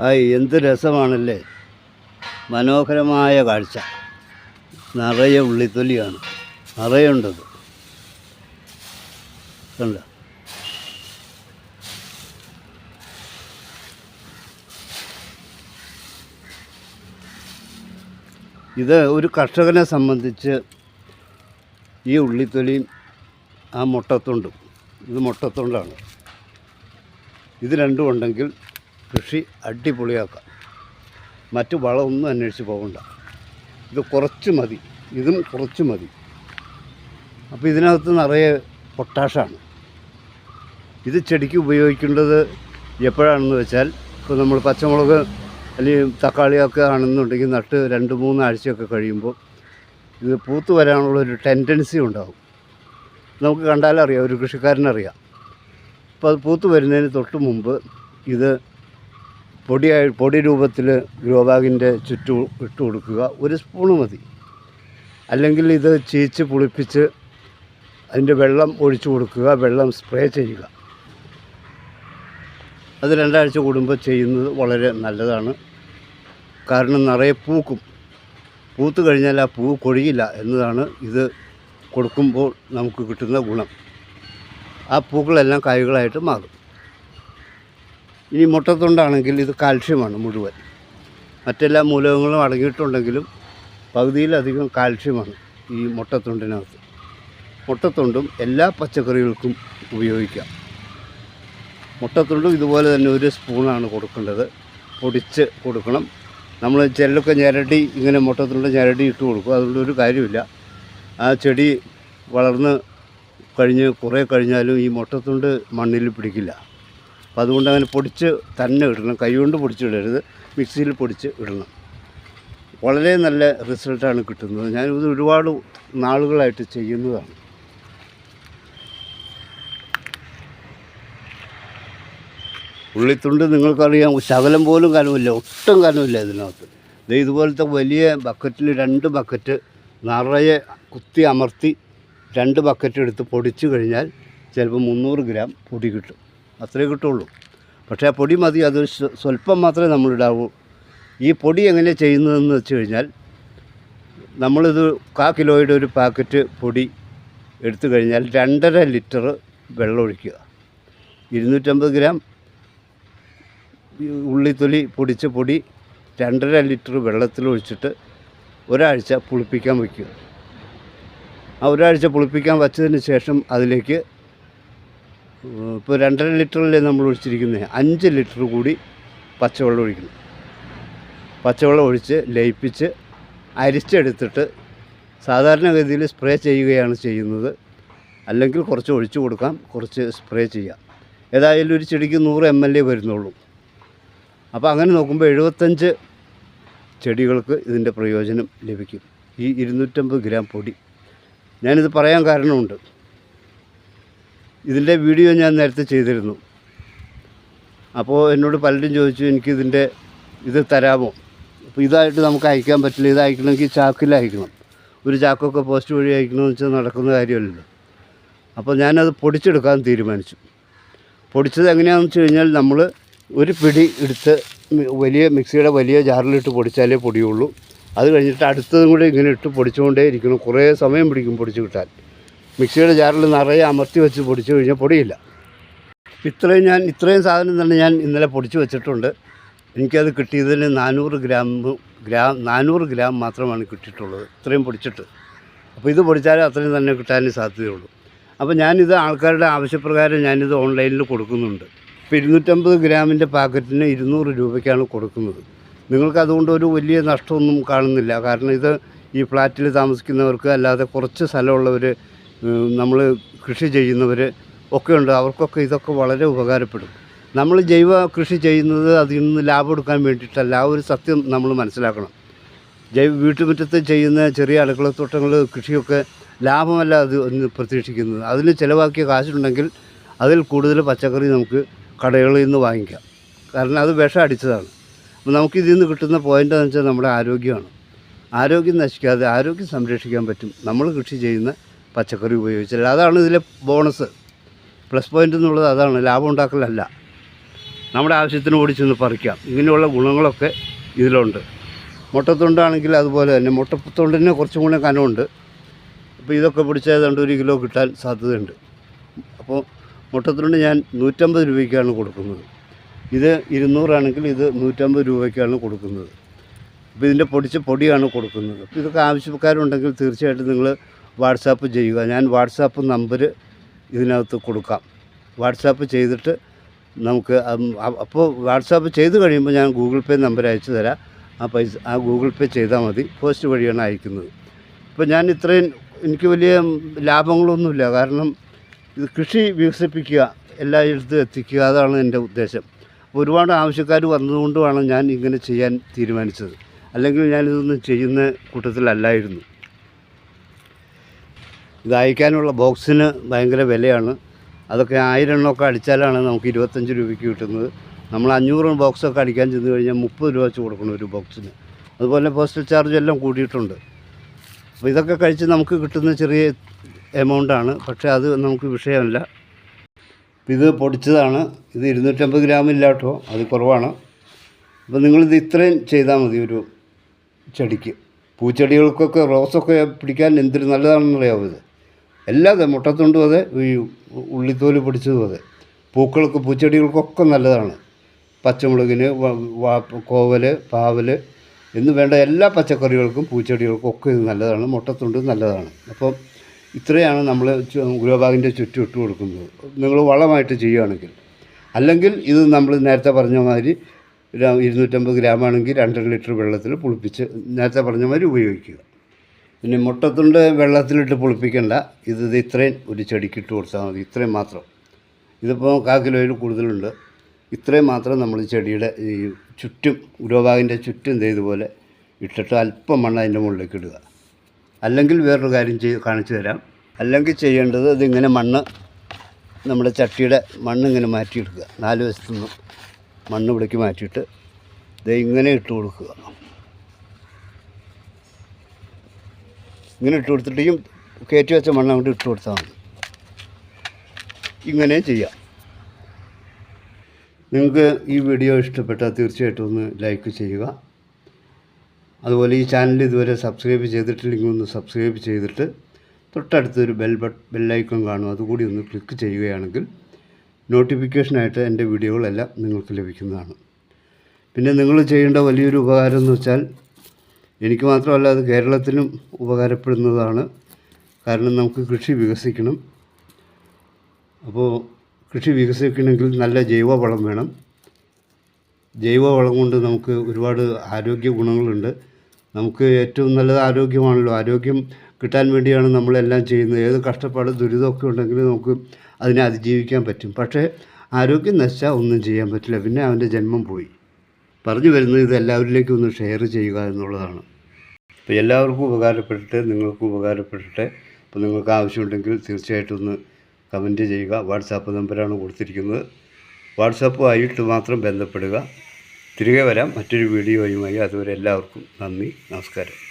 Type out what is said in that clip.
ആ എന്ത് രസമാണല്ലേ. മനോഹരമായ കാഴ്ച. നിറയെ ഉള്ളിത്തൊലിയാണ്. നിറയുണ്ടത്. കണ്ട? ഇത് ഒരു കർഷകനെ സംബന്ധിച്ച് ഈ ഉള്ളിത്തൊലിയും ആ മുട്ടത്തുണ്ടും. ഇത് മുട്ടത്തുണ്ടാണ്. ഇത് രണ്ടും ഉണ്ടെങ്കിൽ കൃഷി അടിപൊളിയാക്കാം. മറ്റു വളമൊന്നും അന്വേഷിച്ച് പോകണ്ട. ഇത് കുറച്ച് മതി. ഇതും കുറച്ച് മതി. അപ്പോൾ ഇതിനകത്ത് നിറയെ പൊട്ടാഷാണ്. ഇത് ചെടിക്ക് ഉപയോഗിക്കേണ്ടത് എപ്പോഴാണെന്ന് വെച്ചാൽ ഇപ്പോൾ നമ്മൾ പച്ചമുളക് അല്ലെങ്കിൽ തക്കാളിയൊക്കെ ആണെന്നുണ്ടെങ്കിൽ നട്ട് രണ്ട് മൂന്ന് ആഴ്ചയൊക്കെ കഴിയുമ്പോൾ ഇത് പൂത്ത് വരാനുള്ള ഒരു ടെൻഡൻസി ഉണ്ടാകും നമുക്ക് കണ്ടാലറിയാം ഒരു കൃഷിക്കാരനറിയാം. അപ്പോൾ അത് പൂത്ത് വരുന്നതിന് തൊട്ട് മുമ്പ് ഇത് പൊടിയായി പൊടി രൂപത്തിൽ ഗ്രോ ബാഗിന്റെ ചുറ്റും ഇട്ട് കൊടുക്കുക. ഒരു സ്പൂണ് മതി. അല്ലെങ്കിൽ ഇത് ചീച്ച് പുളിപ്പിച്ച് അതിന്റെ വെള്ളം ഒഴിച്ചു കൊടുക്കുക. വെള്ളം സ്പ്രേ ചെയ്യുക. അത് രണ്ടാഴ്ച കൂടുമ്പോൾ ചെയ്യുന്നത് വളരെ നല്ലതാണ്. കാരണം നിറയെ പൂക്കും. പൂത്ത് കഴിഞ്ഞാൽ ആ പൂ കൊഴിയില്ല എന്നതാണ് ഇത് കൊടുക്കുമ്പോൾ നമുക്ക് കിട്ടുന്ന ഗുണം. ആ പൂക്കളെല്ലാം കായ്കളായിട്ട് മാറും. ഇനി മുട്ടത്തുണ്ടാണെങ്കിൽ ഇത് കാൽഷ്യമാണ് മുഴുവൻ. മറ്റെല്ലാ മൂലകങ്ങളും അടങ്ങിയിട്ടുണ്ടെങ്കിലും പകുതിയിലധികം കാൽഷ്യമാണ് ഈ മുട്ടത്തുണ്ടിനകത്ത്. മുട്ടത്തുണ്ടും എല്ലാ പച്ചക്കറികൾക്കും ഉപയോഗിക്കാം. മുട്ടത്തുണ്ടും ഇതുപോലെ തന്നെ ഒരു സ്പൂണാണ് കൊടുക്കേണ്ടത്. പൊടിച്ച് കൊടുക്കണം. നമ്മൾ ചിലരൊക്കെ ഞരടി ഇങ്ങനെ മുട്ടത്തുണ്ട് ഞരടി ഇട്ട് കൊടുക്കും. അതുകൊണ്ട് ഒരു കാര്യമില്ല. ആ ചെടി വളർന്ന് കഴിഞ്ഞ് കുറേ കഴിഞ്ഞാലും ഈ മുട്ടത്തുണ്ട് മണ്ണിൽ പിടിക്കില്ല. അപ്പോൾ അതുകൊണ്ട് അങ്ങനെ പൊടിച്ച് തന്നെ ഇടണം. കൈകൊണ്ട് പൊടിച്ചിടരുത് മിക്സിയിൽ പൊടിച്ച് ഇടണം. വളരെ നല്ല റിസൾട്ടാണ് കിട്ടുന്നത്. ഞാനിത് ഒരുപാട് നാളുകളായിട്ട് ചെയ്യുന്നതാണ്. ഉള്ളിത്തുണ്ട് നിങ്ങൾക്കറിയാം. ശകലം പോലും കനമില്ല ഒട്ടും കനമില്ല ഇതിനകത്ത്. ഇത് ഇതുപോലത്തെ വലിയ ബക്കറ്റിൽ രണ്ട് ബക്കറ്റ് നിറയെ കുത്തി അമർത്തി രണ്ട് ബക്കറ്റ് എടുത്ത് പൊടിച്ചു കഴിഞ്ഞാൽ ചിലപ്പോൾ മുന്നൂറ് ഗ്രാം പൊടി കിട്ടും. അത്രേ കിട്ടുള്ളൂ. പക്ഷേ ആ പൊടി മതി അത് സ്വ- സ്വല്പം മാത്രമേ നമ്മളിടാവൂ. ഈ പൊടി എങ്ങനെ ചെയ്യുന്നതെന്ന് വെച്ച് കഴിഞ്ഞാൽ നമ്മളിത് കാ കിലോയുടെ ഒരു പാക്കറ്റ് പൊടി എടുത്തു കഴിഞ്ഞാൽ രണ്ടര ലിറ്റർ വെള്ളം ഒഴിക്കുക. ഇരുന്നൂറ്റമ്പത് ഗ്രാം ഉള്ളിത്തൊലി പൊടിച്ച പൊടി രണ്ടര ലിറ്റർ വെള്ളത്തിൽ ഒഴിച്ചിട്ട് ഒരാഴ്ച പുളിപ്പിക്കാൻ വയ്ക്കുക. ആ ഒരാഴ്ച പുളിപ്പിക്കാൻ വച്ചതിന് ശേഷം അതിലേക്ക് ഇപ്പോൾ രണ്ടര ലിറ്ററല്ലേ നമ്മൾ ഒഴിച്ചിരിക്കുന്നത് അഞ്ച് ലിറ്റർ കൂടി പച്ചവെള്ളം ഒഴിക്കണം. പച്ചവെള്ളം ഒഴിച്ച് ലയിപ്പിച്ച് അരിച്ചെടുത്തിട്ട് സാധാരണഗതിയിൽ സ്പ്രേ ചെയ്യുകയാണ് ചെയ്യുന്നത്. അല്ലെങ്കിൽ കുറച്ച് ഒഴിച്ചു കൊടുക്കാം കുറച്ച് സ്പ്രേ ചെയ്യാം. ഏതായാലും ഒരു ചെടിക്ക് നൂറ് എം എൽ എ വരുന്നുള്ളൂ. അപ്പോൾ അങ്ങനെ നോക്കുമ്പോൾ എഴുപത്തഞ്ച് ചെടികൾക്ക് ഇതിന്റെ പ്രയോജനം ലഭിക്കും. ഈ ഇരുന്നൂറ്റമ്പത് ഗ്രാം പൊടി. ഞാനിത് പറയാൻ കാരണമുണ്ട്. ഇതിന്റെ വീഡിയോ ഞാൻ നേരത്തെ ചെയ്തിരുന്നു. അപ്പോൾ എന്നോട് പലരും ചോദിച്ചു എനിക്കിതിന്റെ ഇത് തരാമോ? അപ്പോൾ ഇതായിട്ട് നമുക്ക് അയക്കാൻ പറ്റില്ല. ഇത് അയക്കണമെങ്കിൽ ചാക്കിൽ അയക്കണം. ഒരു ചാക്കൊക്കെ പോസ്റ്റ് വഴി അയക്കണമെന്ന് വെച്ചാൽ നടക്കുന്ന കാര്യമല്ലല്ലോ. അപ്പോൾ ഞാനത് പൊടിച്ചെടുക്കാൻ തീരുമാനിച്ചു. പൊടിച്ചത് എങ്ങനെയാണെന്ന് വെച്ച് കഴിഞ്ഞാൽ നമ്മൾ ഒരു പിടി എടുത്ത് വലിയ മിക്സിയുടെ വലിയ ജാറിലിട്ട് പൊടിച്ചാലേ പൊടിയുള്ളൂ. അത് കഴിഞ്ഞിട്ട് അടുത്തതും കൂടെ ഇങ്ങനെ ഇട്ട് പൊടിച്ചുകൊണ്ടേ ഇരിക്കണം. കുറേ സമയം പിടിക്കും പൊടിച്ച് കിട്ടാൻ. മിക്സിയുടെ ജാറിൽ നിറയെ അമർത്തി വെച്ച് പൊടിച്ചു കഴിഞ്ഞാൽ പൊടിയില്ല. ഇത്രയും ഞാൻ ഇത്രയും സാധനം തന്നെ ഞാൻ ഇന്നലെ പൊടിച്ചു വെച്ചിട്ടുണ്ട്. എനിക്കത് കിട്ടിയതിന് നാനൂറ് ഗ്രാം ഗ്രാം നാനൂറ് ഗ്രാം മാത്രമാണ് കിട്ടിയിട്ടുള്ളത്. ഇത്രയും പൊടിച്ചിട്ട്. അപ്പോൾ ഇത് പൊടിച്ചാലേ അത്രയും തന്നെ കിട്ടാനേ സാധ്യതയുള്ളൂ. അപ്പോൾ ഞാനിത് ആൾക്കാരുടെ ആവശ്യപ്രകാരം ഞാനിത് ഓൺലൈനിൽ കൊടുക്കുന്നുണ്ട്. ഇപ്പോൾ ഇരുന്നൂറ്റമ്പത് ഗ്രാമിന്റെ പാക്കറ്റിന് ഇരുന്നൂറ് രൂപയ്ക്കാണ് കൊടുക്കുന്നത്. നിങ്ങൾക്ക് അതുകൊണ്ട് ഒരു വലിയ നഷ്ടമൊന്നും കാണുന്നില്ല. കാരണം ഇത് ഈ ഫ്ലാറ്റിൽ താമസിക്കുന്നവർക്ക് അല്ലാതെ കുറച്ച് സ്ഥലമുള്ളവർ നമ്മൾ കൃഷി ചെയ്യുന്നവർ ഒക്കെ ഉണ്ട്. അവർക്കൊക്കെ ഇതൊക്കെ വളരെ ഉപകാരപ്പെടും. നമ്മൾ ജൈവ കൃഷി ചെയ്യുന്നത് അതിൽ നിന്ന് ലാഭം എടുക്കാൻ വേണ്ടിയിട്ടല്ല. ആ ഒരു സത്യം നമ്മൾ മനസ്സിലാക്കണം. ജൈവ വീട്ടുമുറ്റത്ത് ചെയ്യുന്ന ചെറിയ അടുക്കളത്തോട്ടങ്ങൾ കൃഷിയൊക്കെ ലാഭമല്ല അത് ഒന്ന് പ്രതീക്ഷിക്കുന്നത്. അതിന് ചിലവാക്കിയ കാശുണ്ടെങ്കിൽ അതിൽ കൂടുതൽ പച്ചക്കറി നമുക്ക് കടകളിൽ നിന്ന് വാങ്ങിക്കാം. കാരണം അത് വിഷം അടിച്ചതാണ്. അപ്പോൾ നമുക്കിതിൽ നിന്ന് കിട്ടുന്ന പോയിന്റ് എന്ന് വെച്ചാൽ നമ്മുടെ ആരോഗ്യമാണ്. ആരോഗ്യം നശിക്കാതെ ആരോഗ്യം സംരക്ഷിക്കാൻ പറ്റും. നമ്മൾ കൃഷി ചെയ്യുന്ന പച്ചക്കറി ഉപയോഗിച്ചാൽ അതാണ് ഇതിലെ ബോണസ്. പ്ലസ് പോയിന്റ് എന്നുള്ളത് അതാണ്. ലാഭം ഉണ്ടാക്കലല്ല. നമ്മുടെ ആവശ്യത്തിന് ഓടി ചെന്ന് പറിക്കാം. ഇങ്ങനെയുള്ള ഗുണങ്ങളൊക്കെ ഇതിലുണ്ട്. മുട്ടത്തൊണ്ടാണെങ്കിൽ അതുപോലെ തന്നെ മുട്ടത്തൊണ്ടിന് കുറച്ചും കൂടെ കനമുണ്ട്. അപ്പോൾ ഇതൊക്കെ പിടിച്ചാൽ ഏതാണ്ട് ഒരു കിലോ കിട്ടാൻ സാധ്യതയുണ്ട്. അപ്പോൾ മുട്ടത്തൊണ്ട് ഞാൻ നൂറ്റമ്പത് രൂപയ്ക്കാണ് കൊടുക്കുന്നത്. ഇത് ഇരുന്നൂറാണെങ്കിൽ ഇത് നൂറ്റമ്പത് രൂപയ്ക്കാണ് കൊടുക്കുന്നത്. അപ്പോൾ ഇതിന്റെ പൊടിച്ച പൊടിയാണ് കൊടുക്കുന്നത്. അപ്പോൾ ഇതൊക്കെ ആവശ്യക്കാരുണ്ടെങ്കിൽ തീർച്ചയായിട്ടും നിങ്ങൾ വാട്സാപ്പ് ചെയ്യുക. ഞാൻ വാട്സാപ്പ് നമ്പർ ഇതിനകത്ത് കൊടുക്കാം. വാട്സാപ്പ് ചെയ്തിട്ട് നമുക്ക് അപ്പോൾ വാട്സാപ്പ് ചെയ്ത് കഴിയുമ്പോൾ ഞാൻ ഗൂഗിൾ പേ നമ്പർ അയച്ചു തരാം. ആ പൈസ ആ ഗൂഗിൾ പേ ചെയ്താൽ മതി. പോസ്റ്റ് വഴിയാണ് അയക്കുന്നത്. ഇപ്പോൾ ഞാൻ ഇത്രയും എനിക്ക് വലിയ ലാഭങ്ങളൊന്നുമില്ല. കാരണം ഇത് കൃഷി വികസിപ്പിക്കുക എല്ലായിടത്തും എത്തിക്കുക അതാണ് എന്റെ ഉദ്ദേശം. ഒരുപാട് ആവശ്യക്കാർ വന്നതുകൊണ്ടുമാണ് ഞാൻ ഇങ്ങനെ ചെയ്യാൻ തീരുമാനിച്ചത്. അല്ലെങ്കിൽ ഞാനിതൊന്നും ചെയ്യുന്ന കൂട്ടത്തിലല്ലായിരുന്നു. ഇത് അയക്കാനുള്ള ബോക്സിന് ഭയങ്കര വിലയാണ്. അതൊക്കെ ആയിരം എണ്ണമൊക്കെ അടിച്ചാലാണ് നമുക്ക് ഇരുപത്തഞ്ച് രൂപയ്ക്ക് കിട്ടുന്നത്. നമ്മൾ അഞ്ഞൂറ് ബോക്സൊക്കെ അടിക്കാൻ ചെന്ന് കഴിഞ്ഞാൽ മുപ്പത് രൂപ വെച്ച് കൊടുക്കണം ഒരു ബോക്സിന്. അതുപോലെ പോസ്റ്റൽ ചാർജ് എല്ലാം കൂടിയിട്ടുണ്ട്. അപ്പോൾ ഇതൊക്കെ കഴിച്ച് നമുക്ക് കിട്ടുന്ന ചെറിയ എമൗണ്ടാണ് പക്ഷേ അത് നമുക്ക് വിഷയമല്ല. ഇത് പൊടിച്ചതാണ്. ഇത് ഇരുന്നൂറ്റമ്പത് ഗ്രാമില്ല കേട്ടോ. അത് കുറവാണ്. അപ്പോൾ നിങ്ങളിത് ഇത്രയും ചെയ്താൽ മതി ഒരു ചെടിക്ക്. പൂച്ചെടികൾക്കൊക്കെ റോസൊക്കെ പിടിക്കാൻ എന്തൊരു നല്ലതാണെന്നറിയാവോ ഇത്? എല്ലാ മുട്ടത്തുണ്ടും അതെ ഈ ഉള്ളിത്തോൽ പിടിച്ചതും അതെ. പൂക്കൾക്ക് പൂച്ചെടികൾക്കൊക്കെ നല്ലതാണ്. പച്ചമുളകിന് കോവൽ പാവൽ എന്ന് വേണ്ട എല്ലാ പച്ചക്കറികൾക്കും പൂച്ചെടികൾക്കും ഒക്കെ ഇത് നല്ലതാണ്. മുട്ടത്തുണ്ട് നല്ലതാണ്. അപ്പോൾ ഇത്രയാണ് നമ്മൾ ഗുരുവാഗിന്റെ ചുറ്റും ഇട്ട് കൊടുക്കുന്നത്. നിങ്ങൾ വളമായിട്ട് ചെയ്യുകയാണെങ്കിൽ. അല്ലെങ്കിൽ ഇത് നമ്മൾ നേരത്തെ പറഞ്ഞ മാതിരി ഇരുന്നൂറ്റമ്പത് ഗ്രാമാണെങ്കിൽ രണ്ടര ലിറ്റർ വെള്ളത്തിൽ പുളിപ്പിച്ച് നേരത്തെ പറഞ്ഞ മാതിരി ഉപയോഗിക്കുക. പിന്നെ മുട്ടത്തുണ്ട് വെള്ളത്തിലിട്ട് പുളിപ്പിക്കണ്ട. ഇത് ഇത് ഇത്രയും ഒരു ചെടിക്ക് ഇട്ട് കൊടുത്താൽ മതി. ഇത്രയും മാത്രം. ഇതിപ്പോൾ കാ കിലോയിൽ കൂടുതലുണ്ട്. ഇത്രയും മാത്രം നമ്മൾ ചെടിയുടെ ഈ ചുറ്റും ഉരോബാഗിന്റെ ചുറ്റും ഇതുപോലെ ഇട്ടിട്ട് അല്പം മണ്ണ് അതിന്റെ മുകളിലേക്ക് ഇടുക. അല്ലെങ്കിൽ വേറൊരു കാര്യം ചെയ്ത് കാണിച്ചു തരാം. അല്ലെങ്കിൽ ചെയ്യേണ്ടത് ഇതിങ്ങനെ മണ്ണ് നമ്മുടെ ചട്ടിയുടെ മണ്ണ് ഇങ്ങനെ മാറ്റിയെടുക്കുക. നാല് വശത്തു നിന്നും മണ്ണ് ഇവിടേക്ക് മാറ്റിയിട്ട് ഇത് ഇങ്ങനെ ഇട്ട് കൊടുക്കുക. ഇങ്ങനെ ഇട്ട് കൊടുത്തിട്ടും കയറ്റി വെച്ച മണ്ണ് അങ്ങോട്ട് ഇട്ട് കൊടുത്താൽ മതി. ഇങ്ങനെ ചെയ്യാം. നിങ്ങൾക്ക് ഈ വീഡിയോ ഇഷ്ടപ്പെട്ടാൽ തീർച്ചയായിട്ടും ഒന്ന് ലൈക്ക് ചെയ്യുക. അതുപോലെ ഈ ചാനൽ ഇതുവരെ സബ്സ്ക്രൈബ് ചെയ്തിട്ടില്ലെങ്കിൽ ഒന്ന് സബ്സ്ക്രൈബ് ചെയ്തിട്ട് തൊട്ടടുത്തൊരു ബെൽ ബട്ട് ബെല്ലൈക്കൺ കാണും അതുകൂടി ഒന്ന് ക്ലിക്ക് ചെയ്യുകയാണെങ്കിൽ നോട്ടിഫിക്കേഷനായിട്ട് എന്റെ വീഡിയോകളെല്ലാം നിങ്ങൾക്ക് ലഭിക്കുന്നതാണ്. പിന്നെ നിങ്ങൾ ചെയ്യേണ്ട വലിയൊരു ഉപകാരം എന്ന് വെച്ചാൽ എനിക്ക് മാത്രമല്ല അത് കേരളത്തിനും ഉപകാരപ്പെടുന്നതാണ്. കാരണം നമുക്ക് കൃഷി വികസിക്കണം. അപ്പോൾ കൃഷി വികസിക്കണമെങ്കിൽ നല്ല ജൈവവളം വേണം. ജൈവവളം കൊണ്ട് നമുക്ക് ഒരുപാട് ആരോഗ്യ ഗുണങ്ങളുണ്ട്. നമുക്ക് ഏറ്റവും നല്ലത് ആരോഗ്യമാണല്ലോ. ആരോഗ്യം കിട്ടാൻ വേണ്ടിയാണ് നമ്മളെല്ലാം ചെയ്യുന്നത്. ഏത് കഷ്ടപ്പാട് ദുരിതമൊക്കെ ഉണ്ടെങ്കിൽ നമുക്ക് അതിനെ അതിജീവിക്കാൻ പറ്റും. പക്ഷേ ആരോഗ്യം നശിച്ചാൽ ഒന്നും ചെയ്യാൻ പറ്റില്ല. പിന്നെ അവന്റെ ജന്മം പോയി. പറഞ്ഞു വരുന്നത് ഇത് എല്ലാവരിലേക്കും ഒന്ന് ഷെയർ ചെയ്യുക എന്നുള്ളതാണ്. അപ്പോൾ എല്ലാവർക്കും ഉപകാരപ്പെട്ടിട്ട് നിങ്ങൾക്കും ഉപകാരപ്പെട്ടിട്ട് അപ്പോൾ നിങ്ങൾക്ക് ആവശ്യമുണ്ടെങ്കിൽ തീർച്ചയായിട്ടും ഒന്ന് കമന്റ് ചെയ്യുക. വാട്സാപ്പ് നമ്പറാണ് കൊടുത്തിരിക്കുന്നത്. വാട്സാപ്പുമായിട്ട് മാത്രം ബന്ധപ്പെടുക. തിരികെ വരാം. മറ്റൊരു വീഡിയോയുമായി അതുവരെ എല്ലാവർക്കും നന്ദി നമസ്കാരം.